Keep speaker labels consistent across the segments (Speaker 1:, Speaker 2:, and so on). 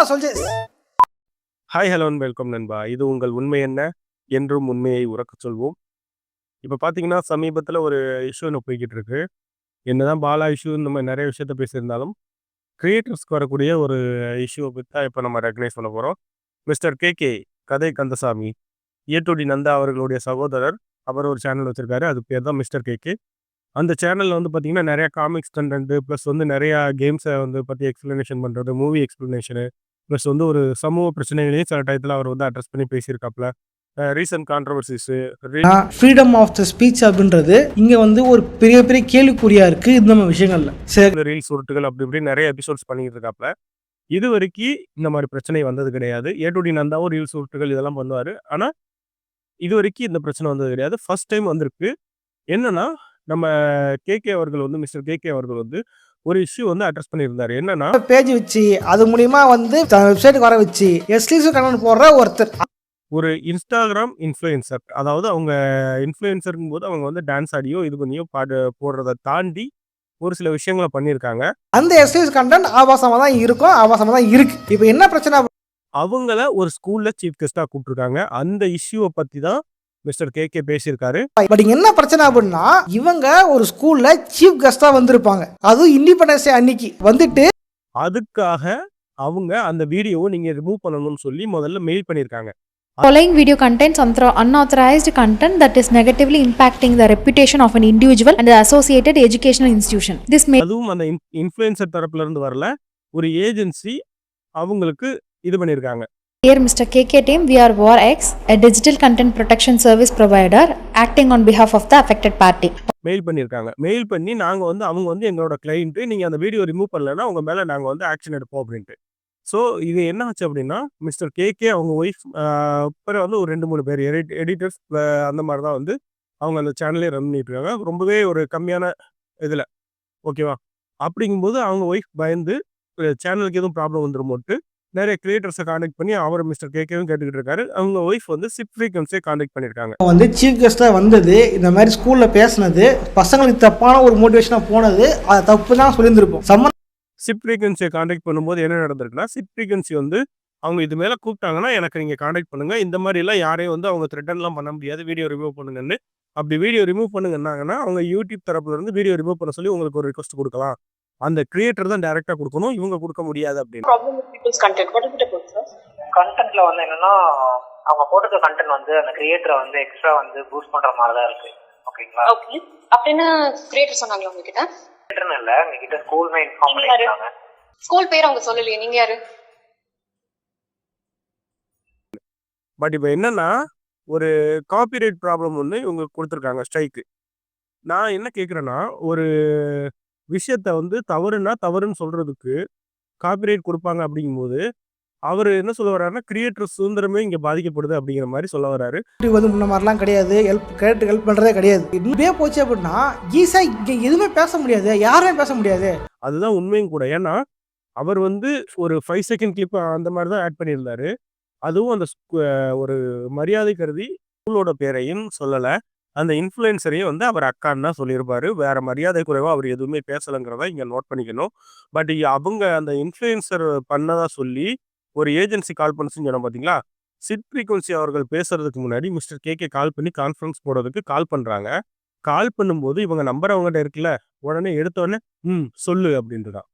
Speaker 1: நான் சொல்றேன்
Speaker 2: hi hello welcome நண்பா. இது உங்கள் உண்மை என்ன? என்றும் உண்மையை உறக்கச் சொல்வோம். இப்போ பார்த்தீங்கன்னா சமீபத்தில் ஒரு இஷ்யூ ஒன்று போய்கிட்டு இருக்கு என்னதான் பாலா இஷ்யூ இந்த மாதிரி நிறைய விஷயத்த பேசியிருந்தாலும் கிரியேட்டர்ஸ்க்கு வரக்கூடிய ஒரு இஷ்யூவை பற்றி தான் இப்போ நம்ம ரெக்கனைஸ் பண்ண போகிறோம் மிஸ்டர் கே கே கதை கந்தசாமி ஏட்டோடி நந்தா அவர்களுடைய சகோதரர் அவர் ஒரு சேனல் வச்சுருக்காரு. அது பேர் தான் மிஸ்டர் கே கே அந்த சேனலில் வந்து பார்த்தீங்கன்னா நிறையா காமிக்ஸ் கண்டென்ட்டு ப்ளஸ் வந்து நிறையா கேம்ஸை வந்து பற்றி எக்ஸ்ப்ளனேஷன் பண்ணுறது மூவி எக்ஸ்ப்ளனேஷனு ப்ளஸ் வந்து ஒரு சமூக பிரச்சனைகளையும் சில டயத்தில் அவர் வந்து அட்ரஸ் பண்ணி பேசியிருக்காப்ல recent controversies
Speaker 1: freedom of the speech அப்படின்றது இங்க வந்து ஒரு பெரிய பெரிய கேள்விக்குறியா இருக்கு இந்த மாதிரி விஷயங்கள்ல. சரி.
Speaker 2: ரீல்ஸ் உருட்டுகள் அப்படி இப்படி நிறைய எபிசோட்ஸ் பண்ணிட்டு இருக்காப்ல இது வரைக்கும் இந்த மாதிரி பிரச்சனை வந்தது கிடையாது. ஏடுடி நந்தாவும் ரீல்ஸ் உருட்டுகள் இதெல்லாம் பண்ணுவார். ஆனால் இது வரைக்கும் இந்த பிரச்சனை வந்தது கிடையாது. ஃபர்ஸ்ட் டைம் வந்திருக்கு. என்னன்னா நம்ம கேகே அவர்கள் வந்து மிஸ்டர் கேகே அவர்கள் வந்து ஒரு இஷ்யூ வந்து அட்ரஸ் பண்ணியிருந்தாரு. என்னன்னா
Speaker 1: பேஜ் வச்சு அது மூலியமா வந்து வெப்சைட்டுக்கு வர வச்சு எக்ஸ்க்ளூசிவ் கண்டென்ட் போடுற ஒருத்தர்.
Speaker 2: ஒரு இன்ஸ்டாகிராம் இன்ஃப்ளூயன்சர் அதாவது அவங்க இன்ஃப்ளூயன்சருங்கும் போது அவங்க வந்து டான்ஸ் ஆடியோ இது பண்ணியோ பாடு போடுறதை தாண்டி ஒரு சில விஷயங்களை பண்ணியிருக்காங்க.
Speaker 1: அந்த எக்ஸ்க்ளூசிவ் கண்டென்ட் ஆபாசமா தான் இருக்கும் ஆபாசமா தான் இருக்கு. இப்போ என்ன பிரச்சனை?
Speaker 2: அவங்கள ஒரு ஸ்கூல்ல சீஃப் கெஸ்டா கூப்பிட்டுருக்காங்க. அந்த இஷ்யூவை பத்தி தான் மிஸ்டர் கே கே பேசியிருக்காரு.
Speaker 1: பட் இங்க என்ன பிரச்சனை அப்படின்னா இவங்க ஒரு ஸ்கூல்ல சீஃப் கெஸ்டா வந்திருப்பாங்க. அதுவும் இண்டிபெண்டன்ஸ் டே அன்னைக்கு. வந்துட்டு
Speaker 2: அதுக்காக அவங்க அந்த வீடியோவை நீங்க ரிமூவ் பண்ணணும்னு சொல்லி முதல்ல மெயில் பண்ணியிருக்காங்க.
Speaker 3: Following video contains unauthorized content that is negatively impacting the reputation of an individual and the associated educational institution. This may
Speaker 2: அதுவும் அந்த இன்ஃப்ளூயன்சர் தரப்புல இருந்து வரல. ஒரு ஏஜென்சி அவங்களுக்கு இது பண்ணியிருக்காங்க.
Speaker 3: Dear Mr. KK team, we are WarX, a digital content protection service provider acting on behalf of the affected party.
Speaker 2: Mail பண்ணியிருக்காங்க மெயில் பண்ணி நாங்கள் வந்து அவங்க வந்து எங்களோட கிளைண்ட்டு நீங்கள் அந்த வீடியோ ரிமூவ் பண்ணலன்னா உங்கள் மேலே நாங்கள் வந்து ஆக்ஷன் எடுப்போம் அப்படின்ட்டு ஸோ இது என்ன ஆச்சு அப்படின்னா மிஸ்டர் கேகே அவங்க ஒய்ஃப் அப்புறம் வந்து ஒரு ரெண்டு மூணு பேர் எடிட் எடிட்டர்ஸ் அந்த மாதிரி தான் வந்து அவங்க அந்த சேனலே ரன் பண்ணிட்டு இருக்காங்க ரொம்பவே ஒரு கம்மியான இதில் ஓகேவா அப்படிங்கும்போது அவங்க ஒய்ஃப் பயந்து சேனலுக்கு எதுவும் ப்ராப்ளம் வந்துருமோட்டு நிறைய கிரியேட்டர்ஸை காண்டாக்ட் பண்ணி அவர் மிஸ்டர் கேகேவும் கேட்டுக்கிட்டு இருக்காரு அவங்க ஒய்ஃப் வந்து சிப் ஃப்ரீக்வன்சியை காண்டாக்ட் பண்ணியிருக்காங்க
Speaker 1: வந்து சீஃப் கெஸ்டா வந்தது இந்த மாதிரி ஸ்கூல்ல பேசுனது பசங்களுக்கு தப்பான ஒரு மோட்டிவேஷனா போனது அது தப்பு தான் சொல்லியிருந்திருப்போம். சம்ம
Speaker 2: சிப் ஃப்ரீக்வன்சியை காண்டாக்ட் பண்ணும்போது என்ன நடந்திருக்குன்னா சிப் ஃப்ரீக்வன்சி வந்து அவங்க இது மேலே கூப்பிட்டாங்கன்னா எனக்கு நீங்கள் காண்டாக்ட் பண்ணுங்க. இந்த மாதிரிலாம் யாரையும் வந்து அவங்க த்ரெட்டன்லாம் பண்ண முடியாது. வீடியோ ரிமூவ் பண்ணுங்கன்னு. அப்படி வீடியோ ரிமூவ் பண்ணுங்கன்னாங்கன்னா அவங்க யூடியூப் தரப்புல இருந்து வீடியோ ரிமூவ் பண்ண சொல்லி உங்களுக்கு ஒரு ரிக்வஸ்ட் கொடுக்கலாம். அந்த கிரியேட்டர் தான் டைரெக்டாக கொடுக்கணும். இவங்க கொடுக்க முடியாது அப்படின்னு?
Speaker 4: கண்டென்ட்ல வந்து என்னன்னா அவங்க போட்டிருக்க கண்டென்ட் வந்து அந்த கிரியேட்டரை வந்து எக்ஸ்ட்ரா வந்து பூஸ்ட் பண்ற மாதிரி தான் இருக்கு ஓகேங்களா
Speaker 5: Okay. அப்படின்னு கிரியேட்டர் சொன்னாங்களா உங்ககிட்ட?
Speaker 4: கிரியேட்டர்னு இல்ல எங்ககிட்ட ஸ்கூல்மே இன்ஃபார்ம்
Speaker 5: நீங்க யாரு?
Speaker 4: பண்ணிருக்காங்க
Speaker 5: ஸ்கூல் பேர் அவங்க சொல்லலையே நீங்க யாரு?
Speaker 2: பட் இப்போ என்னன்னா ஒரு காப்பிரைட் ப்ராப்ளம் ஒன்று இவங்க கொடுத்துருக்காங்க ஸ்ட்ரைக்கு நான் என்ன கேட்குறேன்னா ஒரு விஷயத்த வந்து தவறுனா தவறுன்னு சொல்றதுக்கு காப்பிரைட் கொடுப்பாங்க அப்படிங்கும்போது அவர் என்ன சொல்ல வர்றாருன்னா கிரியேட்டர் சுதந்திரமே இங்கே பாதிக்கப்படுது அப்படிங்கிற மாதிரி சொல்ல வர்றாரு.
Speaker 1: வந்து முன்ன மாதிரிலாம் கிடையாது. ஹெல்ப் கேட்டு ஹெல்ப் பண்ணுறதே கிடையாது. இப்படியே போச்சு அப்படின்னா ஈஸியாக இங்கே எதுவுமே பேச முடியாது. யாருமே பேச முடியாது.
Speaker 2: அதுதான் உண்மையும் கூட. ஏன்னா அவர் வந்து ஒரு ஃபைவ் செகண்ட் கிளிப் அந்த மாதிரி தான் ஆட் பண்ணியிருந்தாரு. அதுவும் அந்த ஒரு மரியாதை கருதி ஸ்கூலோட பேரையும் சொல்லலை. அந்த இன்ஃப்ளூயன்சரையும் வந்து அவர் அக்கான்னு தான் சொல்லியிருப்பாரு. வேற மரியாதை குறைவாக அவர் எதுவுமே பேசலைங்கிறத இங்கே நோட் பண்ணிக்கணும். பட் அவங்க அந்த இன்ஃப்ளூயன்சர் பண்ணதா சொல்லி ஒரு ஏஜென்சி கால் பண்ணுச்சுன்னு சொன்னோம் பார்த்தீங்களா சிட் ஃப்ரீக்வன்சி அவர்கள் பேசுறதுக்கு முன்னாடி மிஸ்டர் கே கால் பண்ணி கான்ஃபரன்ஸ் போடுறதுக்கு கால் பண்ணுறாங்க கால் பண்ணும்போது இவங்க நம்பர் அவங்ககிட்ட இருக்குல்ல உடனே எடுத்த உடனே ம் சொல்லு அப்படின்ட்டு தான்.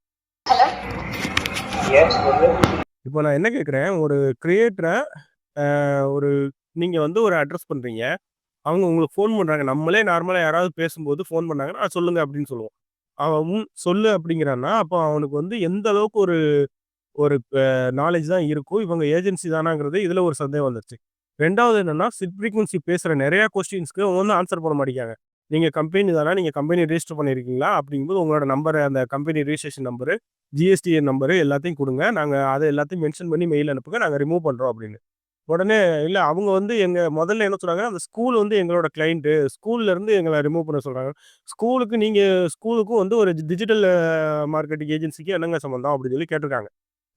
Speaker 2: இப்போ நான் என்ன கேட்குறேன் ஒரு கிரியேட்டரை ஒரு நீங்கள் வந்து ஒரு அட்ரஸ் பண்ணுறீங்க அவங்க உங்களுக்கு ஃபோன் பண்ணுறாங்க நம்மளே நார்மலாக யாராவது பேசும்போது ஃபோன் பண்ணாங்கன்னா நான் சொல்லுங்க அப்படின்னு சொல்லுவோம். அவன் சொல்லு அப்படிங்கிறான்னா அப்போ அவனுக்கு வந்து எந்த அளவுக்கு ஒரு ஒரு நாலேஜ் தான் இருக்கும் இவங்க ஏஜென்சி தானாங்கிறது இதில் ஒரு சந்தேகம் வந்துருச்சு. ரெண்டாவது என்னன்னா சிட் ஃப்ரீக்வன்சி பேசுகிற நிறையா கொஸ்டின்ஸ்க்கு அவங்க வந்து ஆன்சர் பண்ண மாட்டேங்காங்க நீங்கள் கம்பெனி தானே? நீங்கள் கம்பெனி ரெஜிஸ்டர் பண்ணியிருக்கீங்களா அப்படிங்கும்போது உங்களோட நம்பர் அந்த company registration number GSTN number எல்லாத்தையும் கொடுங்க. நாங்கள் அதை எல்லாத்தையும் மென்ஷன் பண்ணி மெயில் அனுப்புங்க. நாங்கள் ரிமூவ் பண்ணுறோம் அப்படின்னு. உடனே இல்லை அவங்க வந்து எங்கள் முதல்ல என்ன சொல்கிறாங்க அந்த ஸ்கூல் வந்து எங்களோட கிளைண்ட்டு ஸ்கூல்லேருந்து எங்களை ரிமூவ் பண்ண சொல்கிறாங்க ஸ்கூலுக்கு நீங்கள் ஸ்கூலுக்கும் வந்து ஒரு டிஜிட்டல் மார்க்கெட்டிங் ஏஜென்சிக்கு என்னங்க சம்மந்தம் அப்படின்னு சொல்லி கேட்டிருக்காங்க.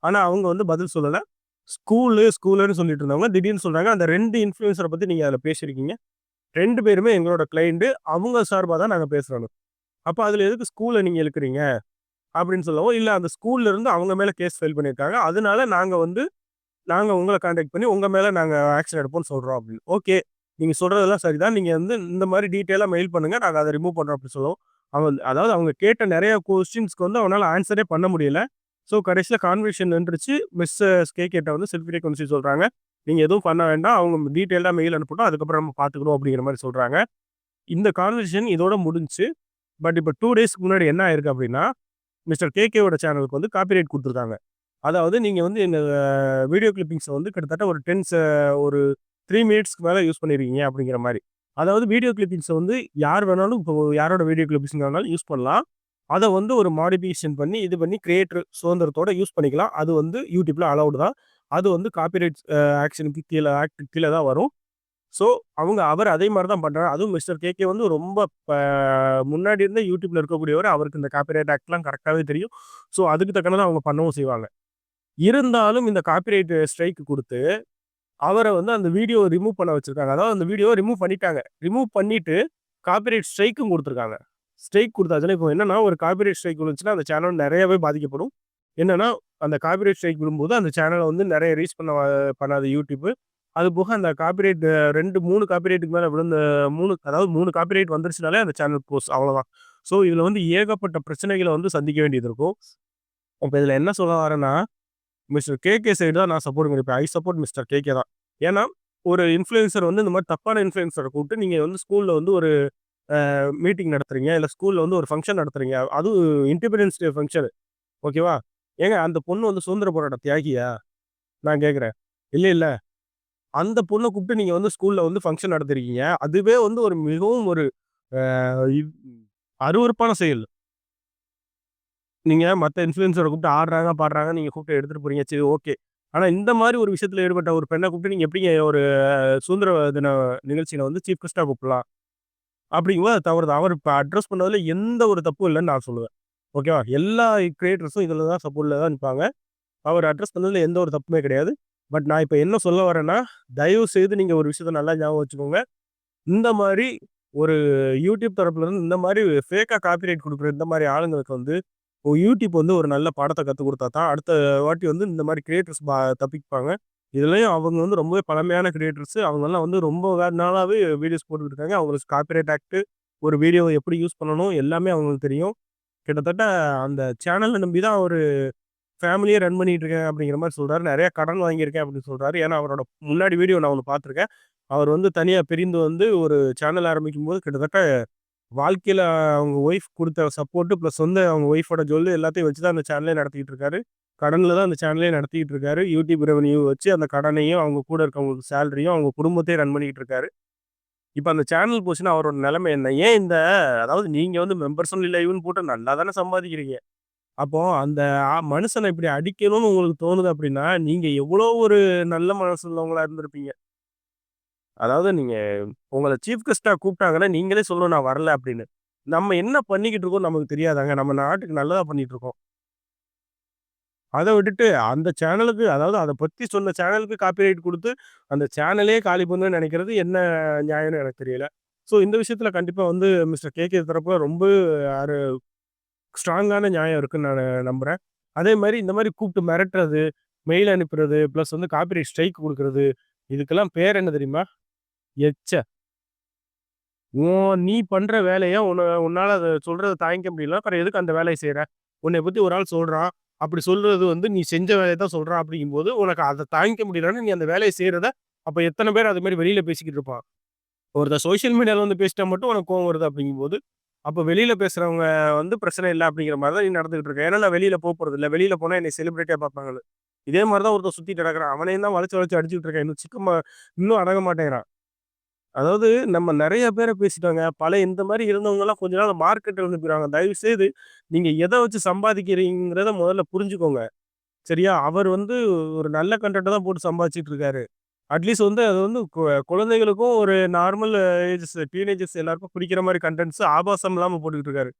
Speaker 2: ஆனால் அவங்க வந்து பதில் சொல்லலை. ஸ்கூலு ஸ்கூலுன்னு சொல்லிட்டு இருந்தவங்க திடீர்னு சொல்கிறாங்க அந்த ரெண்டு இன்ஃப்ளூயன்ஸரை பற்றி நீங்கள் அதில் பேசியிருக்கீங்க. ரெண்டு பேருமே எங்களோட கிளைண்ட்டு அவங்க சார்பாக தான் நாங்கள் பேசுகிறோம் அப்போ அதில் எதுக்கு ஸ்கூலை நீங்கள் இழுக்கிறீங்க? அப்படின்னு சொல்லவும், இல்ல அந்த ஸ்கூல்லேருந்து அவங்க மேல கேஸ் ஃபைல் பண்ணியிருக்காங்க. அதனால நாங்க வந்து நாங்கள் உங்களை காண்டாக்ட் பண்ணி உங்கள் மேலே நாங்கள் ஆக்ஷன் எடுப்போம்னு சொல்கிறோம் அப்படின்னு. ஓகே. நீங்கள் சொல்கிறதெல்லாம் சரி சரிதான். நீங்கள் வந்து இந்த மாதிரி டீட்டெயிலாக மெயில் பண்ணுங்கள் நாங்கள் அதை ரிமூவ் பண்ணுறோம் அப்படின்னு சொல்லுவோம் அவன் அதாவது அவங்க கேட்ட நிறைய கொஸ்டின்ஸ்க்கு வந்து அவனால் ஆன்சரே பண்ண முடியல. ஸோ கடைசியில் கான்வெர்ஷன் நின்றுச்சு. மிஸ்ஸஸ் கே கேட்ட வந்து செல்ஃபி ரெகவன்சி சொல்கிறாங்க நீங்கள் எதுவும் பண்ண வேண்டாம். அவங்க டீட்டெயிலாக மெயில் அனுப்பட்டும். அதுக்கப்புறம் நம்ம பார்த்துக்கணும் அப்படிங்கிற மாதிரி சொல்கிறாங்க இந்த கான்வெர்சேஷன் இதோட முடிஞ்சுச்சு. பட் இப்போ டூ டேஸ்க்கு முன்னாடி என்ன ஆயிருக்கு அப்படின்னா, மிஸ்டர் கேகேவோட சேனலுக்கு வந்து காப்பிரைட் கொடுத்துருக்காங்க அதாவது நீங்கள் வந்து இந்த வீடியோ கிளிப்பிங்ஸை வந்து கிட்டத்தட்ட ஒரு 10 ஒரு த்ரீ மினிட்ஸ்க்கு மேலே யூஸ் பண்ணியிருக்கீங்க அப்படிங்கிற மாதிரி அதாவது வீடியோ கிளிப்பிங்ஸை வந்து யார் வேணாலும் இப்போ யாரோட வீடியோ கிளிப்பிங்ஸ் வேணாலும் யூஸ் பண்ணலாம். அதை வந்து ஒரு மாடிஃபிகேஷன் பண்ணி, இது பண்ணி கிரியேட்டர் சுதந்திரத்தோட யூஸ் பண்ணிக்கலாம். அது வந்து யூடியூப்பில் அலௌடு தான். அது வந்து காப்பிரைட் ஆக்ஷனுக்கு கீழே ஆக்ட் கீழே தான் வரும். ஸோ அவங்க அவர் அதே மாதிரி தான் பண்ணுறாரு அதுவும் மிஸ்டர் கேகே வந்து ரொம்ப ப முன்னாடி இருந்தே யூடியூப்பில் இருக்கக்கூடியவர். அவருக்கு இந்த காப்பிரைட் ஆக்ட்லாம் கரெக்டாகவே தெரியும். ஸோ அதுக்கு தக்கன தான் அவங்க பண்ணவும் செய்வாங்க. இருந்தாலும் இந்த காப்பிரைட் ஸ்ட்ரைக் கொடுத்து அவரை வந்து அந்த வீடியோ ரிமூவ் பண்ண வச்சுருக்காங்க அதாவது அந்த வீடியோ ரிமூவ் பண்ணிட்டாங்க. ரிமூவ் பண்ணிட்டு காப்பிரைட் ஸ்ட்ரைக்கும் கொடுத்துருக்காங்க ஸ்ட்ரைக் குடுத்தாச்சுன்னா இப்போ என்னன்னா, ஒரு காப்பிரைட் ஸ்ட்ரைக் விழுந்துச்சுன்னா அந்த சேனல் நிறையவே பாதிக்கப்படும். என்னன்னா, அந்த காப்பிரைட் ஸ்ட்ரைக் விழும்போது அந்த சேனலை வந்து நிறைய ரீச் பண்ண பண்ணாது யூடியூப்பு அது போக அந்த காப்பிரைட் 2, 3 காப்பிரைட்டுக்கு மேலே விழுந்த மூணு அதாவது மூணு காப்பிரைட் வந்துருச்சுனாலே அந்த சேனல் போஸ் அவ்வளோதான். ஸோ இதில் வந்து ஏகப்பட்ட பிரச்சனைகளை வந்து சந்திக்க வேண்டியது இருக்கும். அப்போ இதில் என்ன சொல்ல வரேன்னா, மிஸ்டர் கேகே சைடு தான் நான் சப்போர்ட் பண்ணிருப்பேன் ஐ சப்போர்ட் மிஸ்டர் கேகே தான். ஏன்னா, ஒரு இன்ஃப்ளூயன்சர் வந்து இந்த மாதிரி தப்பான இன்ஃப்ளூயன்சரை கூப்பிட்டு நீங்கள் வந்து ஸ்கூலில் வந்து ஒரு மீட்டிங் நடத்துறீங்க. இல்லை ஸ்கூலில் வந்து ஒரு ஃபங்க்ஷன் நடத்துறீங்க. அதுவும் இண்டிபெண்டன்ஸ் டே ஃபங்ஷனு. ஓகேவா? ஏங்க அந்த பொண்ணு வந்து சுதந்திர போராட்ட தியாகியா? நான் கேட்குறேன் இல்லை இல்லை அந்த பொண்ணை கூப்பிட்டு நீங்கள் வந்து ஸ்கூலில் வந்து ஃபங்க்ஷன் நடத்திருக்கீங்க அதுவே வந்து ஒரு மிகவும் ஒரு அருவறுப்பான அருவருப்பான செயல். நீங்கள் மற்ற இன்ஃப்ளூயன்ஸரை கூப்பிட்டு ஆடுறாங்க, பாடுறாங்க. நீங்கள் கூப்பிட்டு எடுத்துகிட்டு போறீங்க. சரி ஓகே. ஆனால் இந்த மாதிரி ஒரு விஷயத்தில் ஈடுபட்ட ஒரு பெண்ணை கூப்பிட்டு நீங்கள் எப்படிங்க ஒரு சுதந்திர தின நிகழ்ச்சியில் வந்து சீஃப் கெஸ்ட்டாக கூப்பிடலாம்? அப்படிங்கும்போது அது தவறு தான். அவர் இப்போ அட்ரஸ் பண்ணதில் எந்த ஒரு தப்பும் இல்லைன்னு நான் சொல்லுவேன். ஓகேவா? எல்லா கிரியேட்டர்ஸும் இதில் தான் சப்போர்ட்டில் தான் நிற்பாங்க அவர் அட்ரஸ் பண்ணதில் எந்த ஒரு தப்புமே கிடையாது. பட் நான் இப்போ என்ன சொல்ல வரேன்னா, தயவு செய்து நீங்கள் ஒரு விஷயத்த நல்லா ஞாபகம் வச்சுக்கோங்க. இந்த மாதிரி ஒரு யூடியூப் தரப்புலேருந்து இந்த மாதிரி ஃபேக்காக காப்பிரைட் கொடுக்குற இந்த மாதிரி ஆளுங்களுக்கு வந்து, இப்போ யூடியூப் வந்து ஒரு நல்ல பாடத்தை கற்றுக் கொடுத்தா தான், அடுத்த வாட்டி வந்து இந்த மாதிரி கிரியேட்டர்ஸ் பா தப்பிப்பாங்க. இதுலேயும் அவங்க வந்து ரொம்பவே பழமையான கிரியேட்டர்ஸ். அவங்கெல்லாம் வந்து ரொம்ப வேறு நாளாவே வீடியோஸ் போட்டுக்கிட்டு இருக்காங்க. அவங்களுக்கு காப்பிரைட் ஆக்ட்டு ஒரு வீடியோவை எப்படி யூஸ் பண்ணணும் எல்லாமே அவங்களுக்கு தெரியும். கிட்டத்தட்ட அந்த சேனலை நம்பி தான் அவர் ஃபேமிலியே ரன் பண்ணிட்டு இருக்கேன் அப்படிங்கிற மாதிரி சொல்கிறாரு நிறைய கடன் வாங்கியிருக்கேன் அப்படின்னு சொல்கிறாரு ஏன்னா அவரோட முன்னாடி வீடியோ நான் ஒன்று பார்த்துருக்கேன். அவர் வந்து தனியாக பிரிந்து வந்து ஒரு சேனல் ஆரம்பிக்கும்போது கிட்டத்தட்ட வாழ்க்கையில் அவங்க ஒய்ஃப் கொடுத்த சப்போர்ட்டு ப்ளஸ் வந்து அவங்க ஒய்ஃபோட ஜொல்லு எல்லாத்தையும் வச்சு தான் அந்த சேனலே நடத்திக்கிட்டு இருக்காரு. கடனில் தான் அந்த சேனலே நடத்திக்கிட்டு இருக்காரு. யூடியூப் ரெவன்யூ வச்சு அந்த கடனையும், அவங்க கூட இருக்கவங்களுக்கு சேலரியும், அவங்க குடும்பத்தையும் ரன் பண்ணிக்கிட்டு இருக்காரு. இப்போ அந்த சேனல் போச்சுன்னா அவரோட நிலைமை என்ன? ஏன் இந்த அதாவது நீங்கள் வந்து மெம்பர்ஸ் ஒன்லி போட்டு நல்லா தானே சம்பாதிக்கிறீங்க. அப்போ அந்த மனுஷனை இப்படி அடிக்கணும்னு உங்களுக்கு தோணுது அப்படின்னா, நீங்கள் எவ்வளோ ஒரு நல்ல மனசு உள்ளவங்களா இருந்திருப்பீங்க. அதாவது நீங்கள் உங்களை சீஃப் கெஸ்ட்டாக கூப்பிட்டாங்கன்னா, நீங்களே சொல்லணும் நான் வரல அப்படின்னு. நம்ம என்ன பண்ணிக்கிட்டு இருக்கோம்னு நமக்கு தெரியாதாங்க? நம்ம நாட்டுக்கு நல்லதாக பண்ணிட்டு இருக்கோம். அதை விட்டுட்டு அந்த சேனலுக்கு அதாவது அதை பற்றி சொன்ன சேனலுக்கு காப்பிரைட் கொடுத்து அந்த சேனலே காலி பண்ணணும்னு நினைக்கிறது என்ன நியாயம்னு எனக்கு தெரியல. ஸோ இந்த விஷயத்தில் கண்டிப்பாக வந்து மிஸ்டர் கேகே தரப்புல ரொம்ப அரு ஸ்ட்ராங்கான நியாயம் இருக்குன்னு நான் நம்புகிறேன் அதே மாதிரி இந்த மாதிரி கூப்பிட்டு மிரட்டுறது, மெயில் அனுப்புறது, ப்ளஸ் வந்து காப்பிரைட் ஸ்ட்ரைக் கொடுக்குறது இதுக்கெல்லாம் பேர் என்ன தெரியுமா? எச்ச. உன் நீ பண்ற வேலைய உன்ன உன்னால அதை சொல்றத தாங்கிக்க முடியல அப்புறம் எதுக்கு அந்த வேலையை செய்ற? உன்னை பத்தி ஒரு ஆள் சொல்றான். அப்படி சொல்றது வந்து நீ செஞ்ச வேலையை தான் சொல்றான் அப்படிங்கும்போது, உனக்கு அதை தாங்கிக்க முடியலன்னா, நீ அந்த வேலையை செய்யறத அப்ப எத்தனை பேர் அது மாதிரி வெளியில பேசிக்கிட்டு இருப்பான்? ஒருத்த சோசியல் மீடியால வந்து பேசிட்டா மட்டும் உனக்கு கோவம் வருது அப்படிங்கும்போது, அப்ப வெளியில பேசுறவங்க வந்து பிரச்சனை இல்லை அப்படிங்கிற மாதிரி தான் நீ நடந்துகிட்டு இருக்க. ஏன்னா நான் வெளியில இல்லை வெளியில போனா என்னை செலிபிரிட்டியா பார்ப்பாங்க இதே மாதிரி தான் ஒருத்தன் சுத்திட்டு நடக்கிறான் அவனையும் தான் வளைச்சு வளைச்சு அடிச்சுட்டு இருக்கேன். இன்னும் சிக்கமா இன்னும் அடங்க மாட்டேங்கிறான். அதாவது நம்ம நெறைய பேர பேசிட்டோங்க. பல இந்த மாரி இருந்தவங்கலாம் கொஞ்ச நாள் மார்க்கெட்டில் இருந்து போயிருவாங்க. தயவு செய்து நீங்க எத வச்சு சம்பாதிக்கிறீங்கிறத முதல்ல புரிஞ்சுக்கோங்க. சரியா? அவர் வந்து ஒரு நல்ல கன்டென்ட்ட தான் போட்டு சம்பாதிச்சுட்டு இருக்காரு. அட்லீஸ்ட் வந்து அது வந்து கு குழந்தைகளுக்கும் ஒரு நார்மல் ஏஜஸ் டீனேஜர்ஸ் எல்லாருக்கும் பிடிக்கிற மாரி கன்டென்ட்ஸ் ஆபாசம் இல்லாம போட்டுக்கிட்டு இருக்காரு.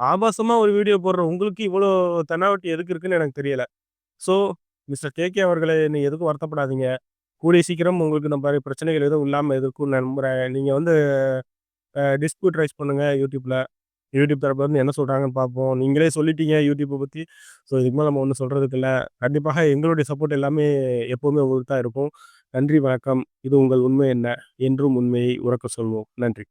Speaker 2: ஆபாசமா ஒரு வீடியோ போடுற உங்களுக்கு இவ்வளோ தெனாவட்டி எதுக்கு இருக்குன்னு எனக்கு தெரியல. ஸோ மிஸ்டர் கேகே அவர்களே நீ எதுக்கும் வருத்தப்படாதீங்க. கூடிய சீக்கிரம் உங்களுக்கு இந்த மாதிரி பிரச்சனைகள் எதுவும் இல்லாம இருக்கும்னு நம்புகிறேன் நீங்கள் வந்து டிஸ்பியூட் ரைஸ் பண்ணுங்கள் யூடியூப்பில் யூடியூப் தரப்புல இருந்து என்ன சொல்கிறாங்கன்னு பார்ப்போம். நீங்களே சொல்லிட்டீங்க யூடியூப்பை பற்றி ஸோ இதுக்கு மேலே நம்ம ஒன்றும் சொல்கிறதுக்கு இல்லை. கண்டிப்பாக எங்களுடைய சப்போர்ட் எல்லாமே எப்போவுமே உங்களுக்கு தான் இருக்கும். நன்றி வணக்கம். இது உங்கள் உண்மை என்ன? என்றும் உண்மையை உறக்க சொல்வோம். நன்றி.